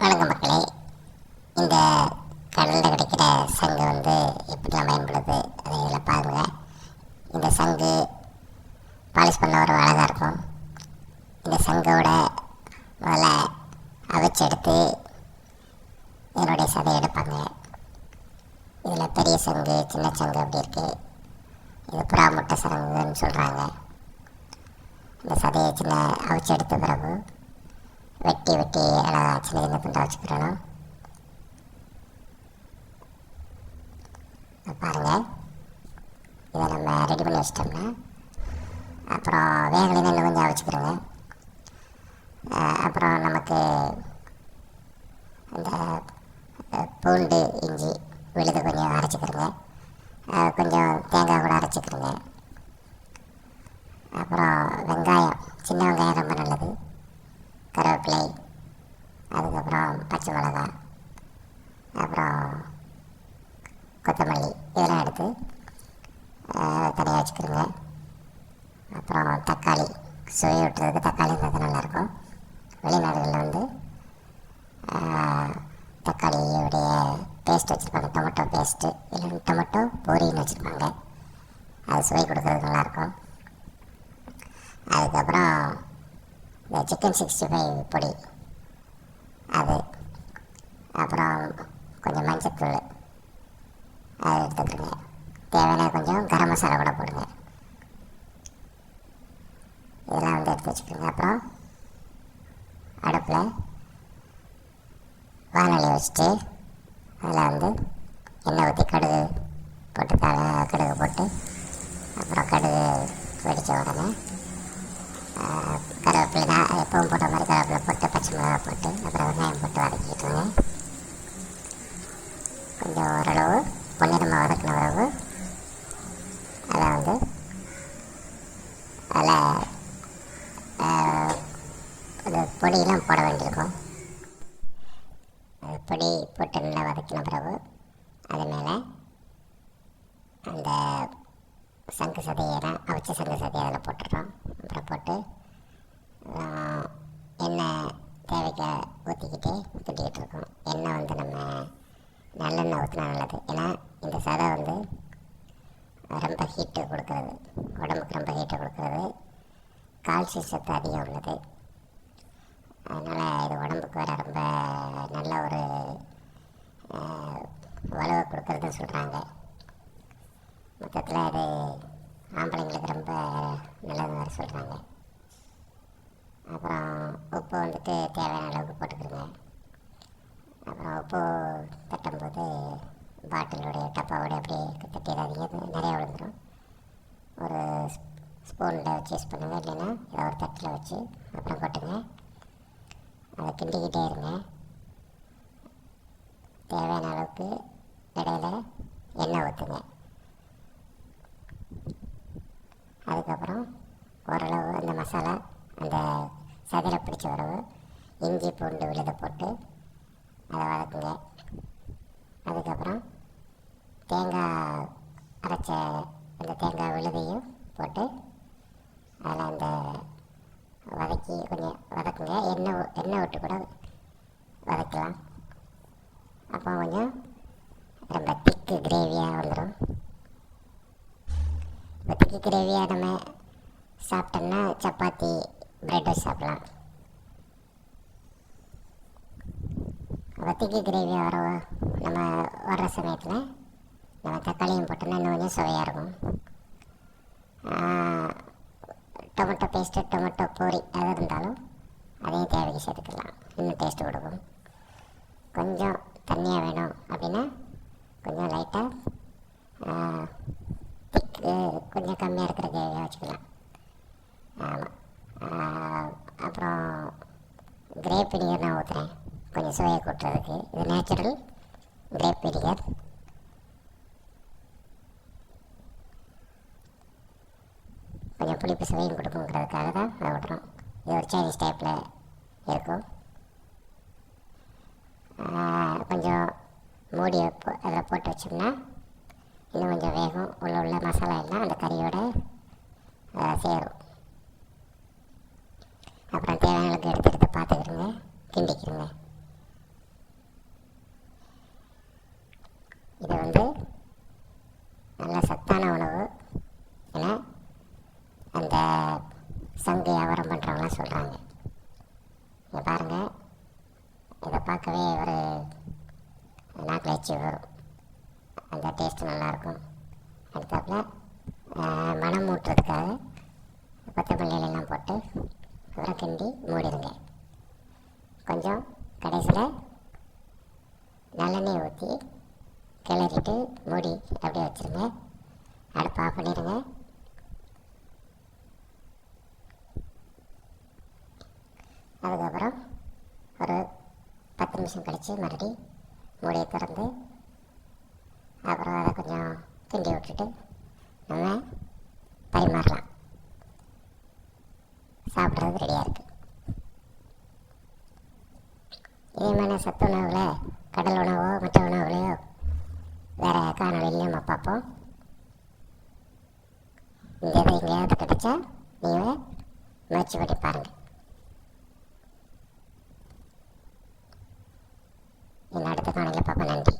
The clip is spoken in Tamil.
வணக்கம் மக்களே. இந்த கடலில் கிடைக்கிற சங்கு வந்து எப்படிலாம் பயன்படுது அதை இதில் பாருங்கள் இந்த சங்கு பாலிஷ் பண்ண ஒரு அழகாக இருக்கும். இந்த சங்கோட முதல்ல அவிச்சு எடுத்து இதனுடைய சதையை எடுப்பாங்க இதில் பெரிய சங்கு சின்ன சங்கு அப்படி இருக்குது இது புறா முட்டை சங்குன்னு சொல்கிறாங்க இந்த சதையை சின்ன அவிச்சு எடுத்த பிறகு வெட்டி வெட்டி அழகா சின்ன சின்ன துண்டா வச்சுக்கிறணும் பாருங்க இதை நம்ம ரெடி பண்ணி வச்சிட்டோம்னா அப்புறம் வேகலைன்னு இன்னும் கொஞ்சம் வச்சுக்கிறோங்க அப்புறம் நமக்கு அந்த பூண்டு இஞ்சி விழுது கொஞ்சம் அரைச்சிக்கிறோங்க கொஞ்சம் தேங்காய் கூட அரைச்சிக்கிறோங்க அப்புறம் வெங்காயம் சின்ன வெங்காயம் ரொம்ப அதுக்கப்புறம் பச்சை மிளகாய் அப்புறம் கொத்தமல்லி இதெல்லாம் எடுத்து தனியாக வச்சுக்கிறோங்க அப்புறம் தக்காளி சுவை விட்டுறதுக்கு தக்காளி இருந்தால் நல்லாயிருக்கும். வெளிநாடுகளில் வந்து தக்காளியுடைய பேஸ்ட் வச்சுருப்பாங்க. டொமேட்டோ பேஸ்ட்டு இல்லைன்னா டொமேட்டோ பூரின்னு வச்சுருப்பாங்க. அது சுவை கொடுக்கறதுக்கு நல்லாயிருக்கும். அதுக்கப்புறம் இந்த சிக்கன் சிக்ஸ்டி ஃபைவ் பொடி. அது. அப்புறம் கொஞ்சம் மஞ்சத்தூள் அதை எடுத்துக்கிறேங்க தேவையான கொஞ்சம் கரம் மசாலா கூட போடுங்க. இதெல்லாம் வந்து எடுத்து வச்சுக்கோங்க. அப்புறம் அடுப்பில் வானொலி வச்சுட்டு அதில் வந்து எண்ணெய் ஊற்றி கடுகு போட்டு கடுகு போட்டு அப்புறம் கடுகு வெடித்த உடனே ஆஹ், கருவேப்பிலை தான் எப்பவும் போட்ட மாதிரி கருவேப்பிலை போட்டு பச்சை மிளகாய் போட்டு அப்புறம் வெங்காயம் போட்டு வதக்கிட்டுருங்க கொஞ்சம் ஓரளவு பொன்னிறமாக வதக்கின பிறகு அதை வந்து அதில் அது பொடியெல்லாம் போட வேண்டியிருக்கும். அது பொடி போட்டு நல்லா வதக்கின பிறகு அது மேலே அந்த சங்கு சதையெல்லாம் அவிச்ச சங்கு சதையை அதில் போட்டுடுறோம். அப்புறம் போட்டு ஆஹ், எண்ணெய் தேவைக்க ஊற்றிக்கிட்டே கிட்டிக்கிட்டு இருக்கோம் எண்ணெய் வந்து நம்ம நல்லெண்ணெய் ஊற்றினா நல்லது. ஏன்னா இந்த சதை வந்து ரொம்ப ஹீட்டு கொடுக்குறது. உடம்புக்கு ரொம்ப ஹீட்டை கொடுக்குறது. கால்சியம் சத்து அதிகம் உள்ளது. அதனால் இது உடம்புக்கு வர ரொம்ப நல்ல ஒரு வலுவை கொடுக்குறதுன்னு சொல்கிறாங்க மொத்தத்தில் இது ஆம்பளைங்களுக்கு ரொம்ப நல்லது வேறு சொல்கிறாங்க அப்புறம் உப்பு வந்துட்டு தேவையான அளவுக்கு போட்டுக்கிறோங்க அப்புறம் உப்பு தட்டும்போது பாட்டிலுடைய டப்பாவோட அப்படியே தட்டிடாதீங்க. நிறையா விழுந்துடும் ஒரு ஸ்பூனில் வச்சு யூஸ் பண்ணுங்க. இல்லைன்னா ஏதோ ஒரு தட்டில் வச்சு அப்புறம் கொட்டுங்க. அதை கிண்டிக்கிட்டே இருங்க. தேவையான அளவுக்கு இடையில எண்ணெய் ஊற்றுங்க அதுக்கப்புறம் ஓரளவு அந்த மசாலா அந்த சதையில் பிடிச்ச உறவு. இஞ்சி பூண்டு விழுதை போட்டு அதை வதக்குங்க. அதுக்கப்புறம் தேங்காய் அரைச்ச அந்த தேங்காய் விழுதையும் போட்டு அதில் அந்த வதக்கி கொஞ்சம் வதக்குங்க. எண்ணெய் எண்ணெய் விட்டு கூட வதக்கலாம். அப்போ கொஞ்சம் ரொம்ப திக்கு கிரேவியாக வந்துடும் இப்போ திக்கு கிரேவியாக நம்ம சாப்பிட்டோம்னா சப்பாத்தி பிரெட் சாப்பிடலாம். வத்திக்கு கிரேவி வர நம்ம வர்ற சமயத்தில் நம்ம தக்காளியும் போட்டோம்னா இன்னும் கொஞ்சம் சுவையாக இருக்கும். டொமேட்டோ பேஸ்ட்டு டொமேட்டோ பூரி அது இருந்தாலும் அதையும் தேவைக்கு சேர்த்துக்கலாம். இன்னும் டேஸ்ட்டு கொடுக்கும். கொஞ்சம் தண்ணியாக வேணும் அப்படின்னா கொஞ்சம் லைட்டாக திக்கு கொஞ்சம் கம்மியாக இருக்க கிரேவியாக வச்சுக்கலாம் ஆமாம் அப்புறம் கிரேப் வினிகர் நான் ஊற்றுறேன் கொஞ்சம் சுவையை கூட்டுறதுக்கு. இது நேச்சுரல் கிரேப் வினிகர் கொஞ்சம் புளிப்பு சுவையும் கொடுக்குங்கிறதுக்காக தான் அதை விட்றோம் இது ஒரு சைனீஸ் டைப்பில் இருக்கும். கொஞ்சம் மூடி அதில் போட்டு வச்சோம்னா இன்னும் கொஞ்சம் வேகும். உள்ள உள்ள மசாலா எல்லாம் அந்த கறியோட கிண்டிக்கணுங்க இது வந்து நல்ல சத்தான உணவு என அந்த சங்கு வியாபாரம் பண்ணுறவங்களாம் சொல்கிறாங்க இங்கே பாருங்கள் இதை பார்க்கவே ஒரு நாட்டில் வச்சு வரும். அந்த டேஸ்ட் நல்லாயிருக்கும். அடுத்தாப்பில் மனம் ஊட்டுறதுக்காக கொத்தமல்லி இலையெல்லாம் போட்டு அப்புறம் கிண்டி மூடிடுங்க. கொஞ்சம் கடைசியில் நல்லெண்ணெய் ஊற்றி கிளறிட்டு மூடி அப்படியே வச்சுருங்க. அடுப்பு ஆஃப் பண்ணிடுங்க. அதுக்கப்புறம் ஒரு பத்து நிமிஷம் கழித்து மறுபடி மூடியை திறந்து அப்புறம் அதை கொஞ்சம் கிண்டி விட்டுட்டு நம்ம பரிமாறலாம். சாப்பிட்றது ரெடியாக இருக்குது இதே சத்து உணவில் கடல் உணவோ மற்ற உணவுகளையோ வேறு காணொலியிலையும் நம்ம பார்ப்போம். இந்த இதை எங்கேயாவது கிடைச்சா நீங்கள் முயற்சி பண்ணி பாருங்கள் இன்னும் அடுத்த காணொலியில் பார்ப்போம். நன்றி.